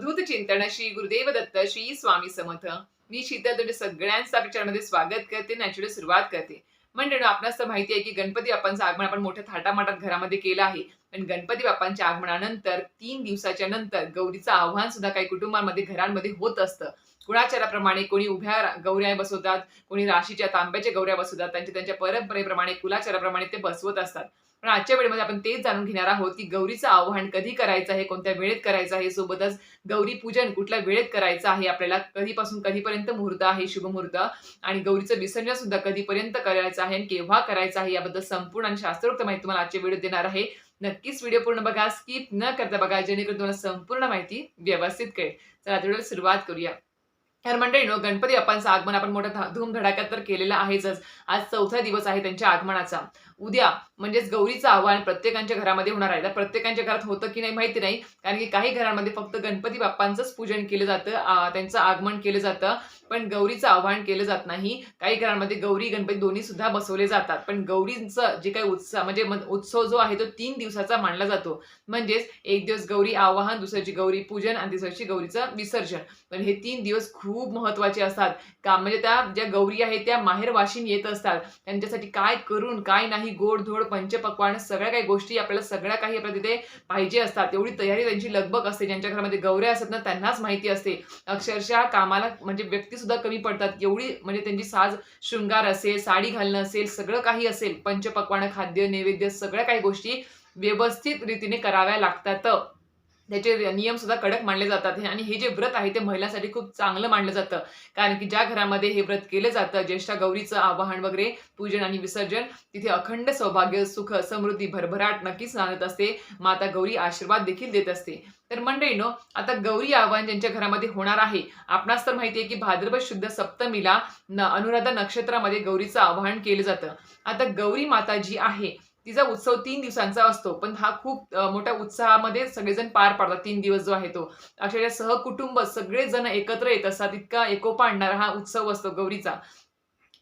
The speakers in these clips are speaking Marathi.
अवधूत चिंतन श्री गुरुदेव दत्त श्री स्वामी समर्थ. मी शीतल तुझे सगळ्यांचा आपल्या स्वागत करते नॅचरल सुरुवात करते. म्हणजे आपणास तर माहिती आहे की गणपती बाप्पांचं आगमन आपण मोठ्या थाटामाटात घरामध्ये केलं आहे. पण गणपती बाप्पांच्या आगमनानंतर तीन दिवसाच्या नंतर गौरीचं आव्हान सुद्धा काही कुटुंबांमध्ये घरांमध्ये होत असतं. कुळाचाराप्रमाणे कोणी उभ्या गौऱ्या बसवतात कोणी राशीच्या तांब्याच्या गौऱ्या बसवतात त्यांच्या त्यांच्या परंपरेप्रमाणे कुलाचाराप्रमाणे ते बसवत असतात. पण आजच्या वेळेमध्ये आपण तेच जाणून घेणार आहोत की गौरीचं आव्हान कधी करायचं आहे कोणत्या वेळेत करायचं आहे सोबतच गौरी पूजन कुठल्या वेळेत करायचं आहे आपल्याला कधीपासून कधीपर्यंत मुहूर्त आहे शुभ मुहूर्त? आणि गौरीचं विसर्जन सुद्धा कधीपर्यंत करायचं आहे आणि केव्हा करायचं आहे याबद्दल संपूर्ण आणि शास्त्रोक्त माहिती तुम्हाला आजच्या व्हिडिओ देणार आहे. नक्कीच व्हिडिओ पूर्ण बघा स्किप न करता बघा जेणेकरून तुम्हाला संपूर्ण माहिती व्यवस्थित कळेल. तर आता सुरुवात करूया. तर मंडळीनो गणपती बाप्पांचं आगमन आपण मोठ्या धा- धूमधडाक्यात तर केलेलं आहेच आज चौथा दिवस आहे त्यांच्या आगमनाचा. उद्या म्हणजेच गौरीचं आव्हान प्रत्येकांच्या घरामध्ये होणार आहे. तर प्रत्येकांच्या घरात होतं की नाही माहिती नाही कारण की काही घरांमध्ये फक्त गणपती बाप्पांचंच पूजन केलं जातं त्यांचं आगमन केलं जातं पण गौरीचं आव्हान केलं जात नाही. काही घरांमध्ये गौरी गणपती दोन्ही सुद्धा बसवले जातात. पण गौरींचं जे काही उत्साह म्हणजे उत्सव जो आहे तो तीन दिवसाचा मानला जातो. म्हणजेच एक दिवस गौरी आवाहन दुसऱ्याची गौरी पूजन आणि तिसऱ्याची गौरीचं विसर्जन. पण हे तीन दिवस खूप खूप महत्त्वाचे असतात. का? म्हणजे त्या ज्या गौरी आहेत त्या माहेर वाशिन येत असतात. त्यांच्यासाठी काय करून काय नाही गोडधोड पंचपक्वान सगळ्या काही गोष्टी आपल्याला सगळ्या काही आपल्याला तिथे पाहिजे असतात. एवढी तयारी त्यांची लगबग असते. ज्यांच्या घरामध्ये गौऱ्या असतात ना त्यांनाच माहिती असते. अक्षरशः कामाला म्हणजे व्यक्ती सुद्धा कमी पडतात. एवढी म्हणजे त्यांची साज शृंगार असेल साडी घालणं असेल सगळं काही असेल. पंचपक्वानं खाद्य नैवेद्य सगळ्या काही गोष्टी व्यवस्थित रीतीने कराव्या लागतात. त्याचे नियम सुद्धा कडक मानले जातात आणि हे जे व्रत आहे ते महिलांसाठी खूप चांगलं मानलं जातं. कारण की ज्या घरामध्ये हे व्रत केलं जातं ज्येष्ठा गौरीचं आवाहन वगैरे पूजन आणि विसर्जन तिथे अखंड सौभाग्य सुख समृद्धी भरभराट नक्कीच नांदत असते. माता गौरी आशीर्वाद देखील देत असते. तर मंडळीनो आता गौरी आव्हान ज्यांच्या घरामध्ये होणार आहे आपणास तर माहिती आहे की भाद्रपद शुद्ध सप्तमीला न अनुराधा नक्षत्रामध्ये गौरीचं आवाहन केलं जातं. आता गौरी माता जी आहे तिचा उत्सव तीन दिवसांचा असतो पण हा खूप मोठ्या उत्साहामध्ये सगळेजण पार पाडतात तीन दिवस जो आहे तो. अक्षरशः सहकुटुंब सगळेजण एकत्र येत असतात इतका एकोपा आणणारा हा उत्सव असतो गौरीचा.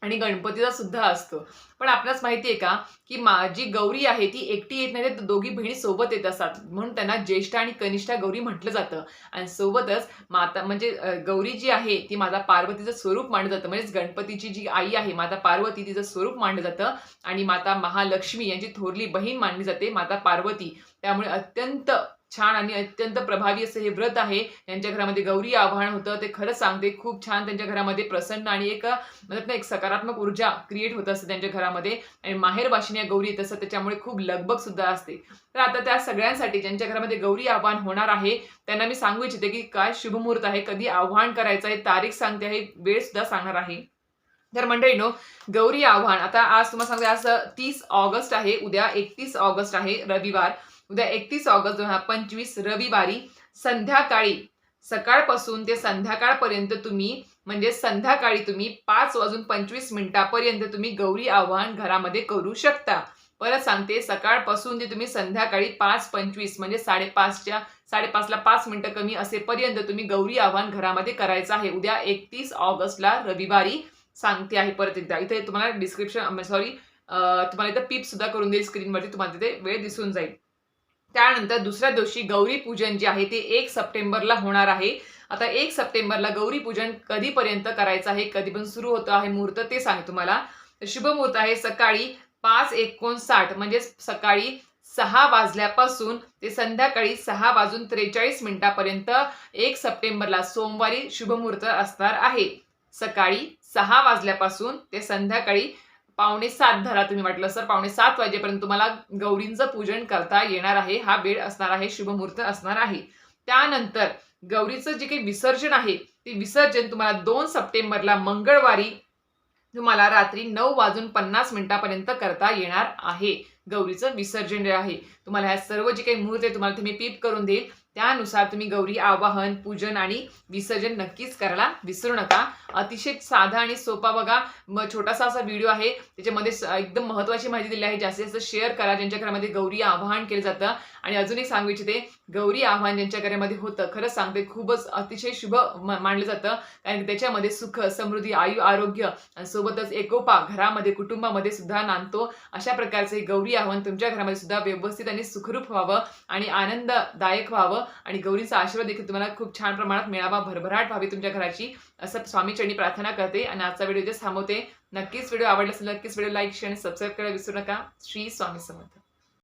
आणि गणपतीचा सुद्धा असतो. पण आपल्यास माहिती आहे का की माझी गौरी आहे ती एकटी येत नाही तर दोघी बहिणी सोबत येत असतात. म्हणून त्यांना ज्येष्ठ आणि कनिष्ठा गौरी म्हटलं जातं. आणि सोबतच माता म्हणजे गौरी जी आहे ती माता पार्वतीचं स्वरूप मानलं जातं. म्हणजेच गणपतीची जी आई आहे माता पार्वती तिचं स्वरूप मानलं जातं. आणि माता महालक्ष्मी यांची थोरली बहीण मानली जाते माता पार्वती. त्यामुळे अत्यंत छान आणि अत्यंत प्रभावी असं हे व्रत आहे. त्यांच्या घरामध्ये गौरी आव्हान होतं. ते खरंच सांगते खूप छान त्यांच्या घरामध्ये प्रसन्न आणि एक म्हणतात ना एक सकारात्मक ऊर्जा क्रिएट होत असते त्यांच्या घरामध्ये. आणि माहेर वाशिनी गौरी येत असतात त्याच्यामुळे खूप लगबग सुद्धा असते. तर आता त्या सगळ्यांसाठी ज्यांच्या घरामध्ये गौरी आव्हान होणार आहे त्यांना मी सांगू इच्छिते की काय शुभमुहूर्त आहे कधी आव्हान करायचं आहे तारीख सांगते आहे वेळ सुद्धा सांगणार आहे. तर मंडळीनो गौरी आव्हान आता आज तुम्हाला सांगते आज तीस ऑगस्ट आहे उद्या एकतीस ऑगस्ट आहे रविवार. उद्या एकतीस ऑगस्ट दोन हजार पंचवीस रविवारी संध्याकाळी सकाळपासून ते संध्याकाळपर्यंत तुम्ही म्हणजे संध्याकाळी तुम्ही पाच वाजून पंचवीस मिनिटापर्यंत तुम्ही गौरी आव्हान घरामध्ये करू शकता. परत सांगते सकाळपासून ते तुम्ही संध्याकाळी पाच पंचवीस म्हणजे साडेपाचच्या साडेपाचला पाच मिनटं कमी असेपर्यंत तुम्ही गौरी आव्हान घरामध्ये करायचं आहे. उद्या एकतीस ऑगस्टला रविवारी सांगते आहे परत एकदा. इथे तुम्हाला डिस्क्रिप्शन सॉरी तुम्हाला इथं पिप सुद्धा करून देईल स्क्रीनवरती तुम्हाला तिथे वेळ दिसून जाईल. त्यानंतर दुसऱ्या दिवशी गौरी पूजन जे आहे ते एक सप्टेंबरला होणार आहे. आता एक सप्टेंबरला गौरी पूजन कधीपर्यंत करायचं आहे कधीपर्यंत सुरू होतं आहे मुहूर्त ते सांग तुम्हाला. शुभ मुहूर्त आहे सकाळी पाच एकोणसाठ म्हणजे सकाळी सहा वाजल्यापासून ते संध्याकाळी सहा वाजून त्रेचाळीस मिनिटापर्यंत एक सप्टेंबरला सोमवारी शुभमुहूर्त असणार आहे. सकाळी सहा वाजल्यापासून ते संध्याकाळी पावणे सात धरा तुम्ही म्हटलं सर. पावणे सात वाजेपर्यंत तुम्हाला गौरींचं पूजन करता येणार आहे. हा वेळ असणार आहे शुभमुहूर्त असणार आहे. त्यानंतर गौरीचं जे काही विसर्जन आहे ते विसर्जन तुम्हाला दोन सप्टेंबरला मंगळवारी तुम्हाला रात्री नऊ वाजून पन्नास मिनिटापर्यंत करता येणार आहे. गौरीचं विसर्जन जे आहे तुम्हाला ह्या सर्व जे काही मुहूर्त आहे तुम्हाला ते मी पीप करून देईल. त्यानुसार तुम्ही गौरी आवाहन पूजन आणि विसर्जन नक्कीच करायला विसरू नका. अतिशय साधा आणि सोपा बघा. म छोटासा असा व्हिडिओ आहे. त्याच्यामध्ये स- एकदम महत्वाची माहिती दिली आहे. जास्तीत जास्त शेअर करा. ज्यांच्या घरामध्ये गौरी आवाहन केलं जातं. आणि अजून एक सांगू इच्छिते गौरी आव्हान ज्यांच्या घरामध्ये होतं खरंच सांगते खूपच अतिशय शुभ म- मानलं जातं. कारण त्याच्यामध्ये सुख समृद्धी आयु आरोग्य आणि सोबतच एकोपा घरामध्ये कुटुंबामध्ये सुद्धा नांदतो. अशा प्रकारचे गौरी आव्हान तुमच्या घरामध्ये सुद्धा व्यवस्थित आणि सुखरूप व्हावं आणि आनंददायक व्हावं. आणि गौरीचा आशीर्वाद देखील तुम्हाला खूप छान प्रमाणात मिळावा भरभराट व्हावी तुमच्या घराची. असं स्वामीचरणी प्रार्थना करते आणि आजचा व्हिडिओ जे थांबवते. नक्कीच व्हिडिओ आवडला असेल नक्कीच व्हिडिओ लाईक शेअर आणि सबस्क्राईब करायला विसरू नका. श्री स्वामी समर्थ.